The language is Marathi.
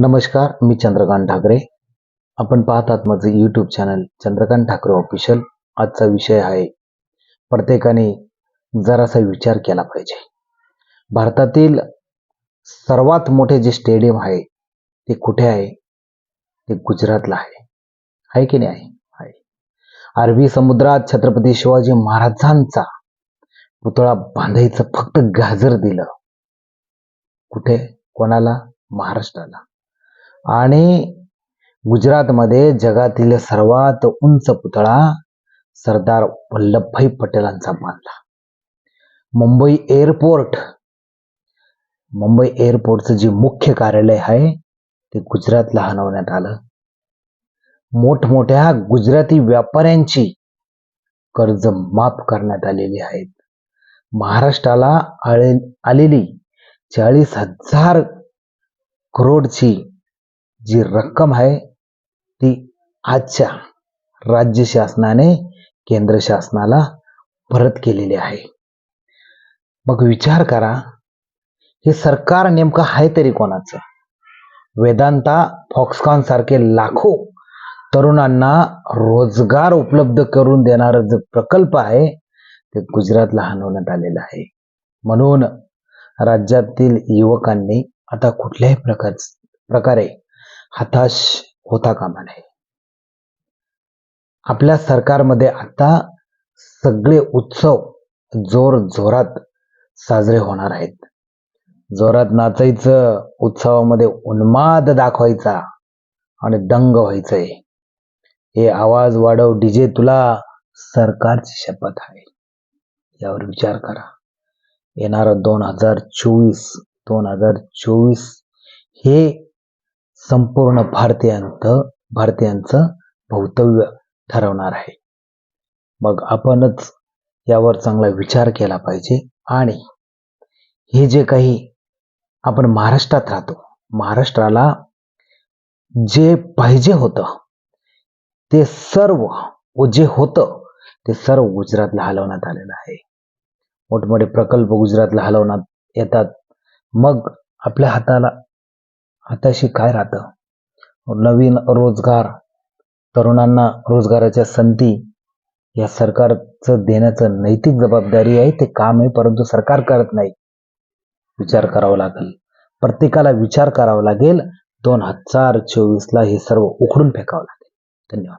नमस्कार मी चंद्रकांत ठाकरे. आपण पाहतात माझं YouTube channel Chandrakant Thackeray official आजचा विषय आहे प्रत्येकाने जरासा विचार केला पाहिजे. भारतातील सर्वात मोठे जे स्टेडियम आहे ते कुठे आहे? ते गुजरातला आहे. आहे की नाही? आहे आहे. अरबी समुद्रात छत्रपती शिवाजी महाराजांचा पुतळा बांधायचं फक्त गाजर दिलं. कुठे? कोणाला? महाराष्ट्राला. आणि गुजरातमध्ये जगातील सर्वात उंच पुतळा सरदार वल्लभभाई पटेलांचा बांधला. मुंबई एअरपोर्ट मुंबई एअरपोर्टचं जे मुख्य कार्यालय आहे ते गुजरातला हलवण्यात आलं. मोठमोठ्या गुजराती व्यापाऱ्यांची कर्ज माफ करण्यात आलेली आहेत. महाराष्ट्राला आले आलेली चाळीस हजार करोडची जी रक्कम आहे ती आजच्या राज्य शासनाने केंद्र शासनाला परत केलेली आहे. मग विचार करा हे सरकार नेमकं आहे तरी कोणाचं? वेदांता फॉक्सकॉन सारखे लाखो तरुणांना रोजगार उपलब्ध करून देणारा जो प्रकल्प आहे ते गुजरातला हलवण्यात आलेलं आहे. म्हणून राज्यातील युवकांनी आता कुठल्याही प्रकार प्रकारे हताश होता कामा नये. आपल्या सरकारमध्ये आता सगळे उत्सव जोर जोरात साजरे होणार आहेत. जोरात नाचायचं उत्सवामध्ये उन्माद दाखवायचा आणि दंग व्हायचंय. हे आवाज वाढव डीजे तुला सरकारची शपथ आहे. यावर विचार करा. येणारा दोन हजार चोवीस दोन हजार चोवीस हे संपूर्ण भारतीयांत भारतीयांचं भवितव्य ठरवणार आहे. मग आपणच यावर चांगला विचार केला पाहिजे आणि हे जे काही आपण महाराष्ट्रात राहतो महाराष्ट्राला जे पाहिजे होतं ते सर्व जे होतं ते सर्व गुजरातला हलवण्यात आलेलं आहे. मोठमोठे प्रकल्प गुजरातला हलवण्यात येतात. मग आपल्या हाताला हाताशी काय राहतं? नवीन रोजगार तरुणांना रोजगाराच्या संधी या सरकारचं देण्याचं नैतिक जबाबदारी आहे ते काम आहे परंतु सरकार करत नाही. विचार करावा लागेल. प्रत्येकाला विचार करावा लागेल. दोन हजार चोवीसला हे सर्व उखडून फेकावं लागेल. धन्यवाद.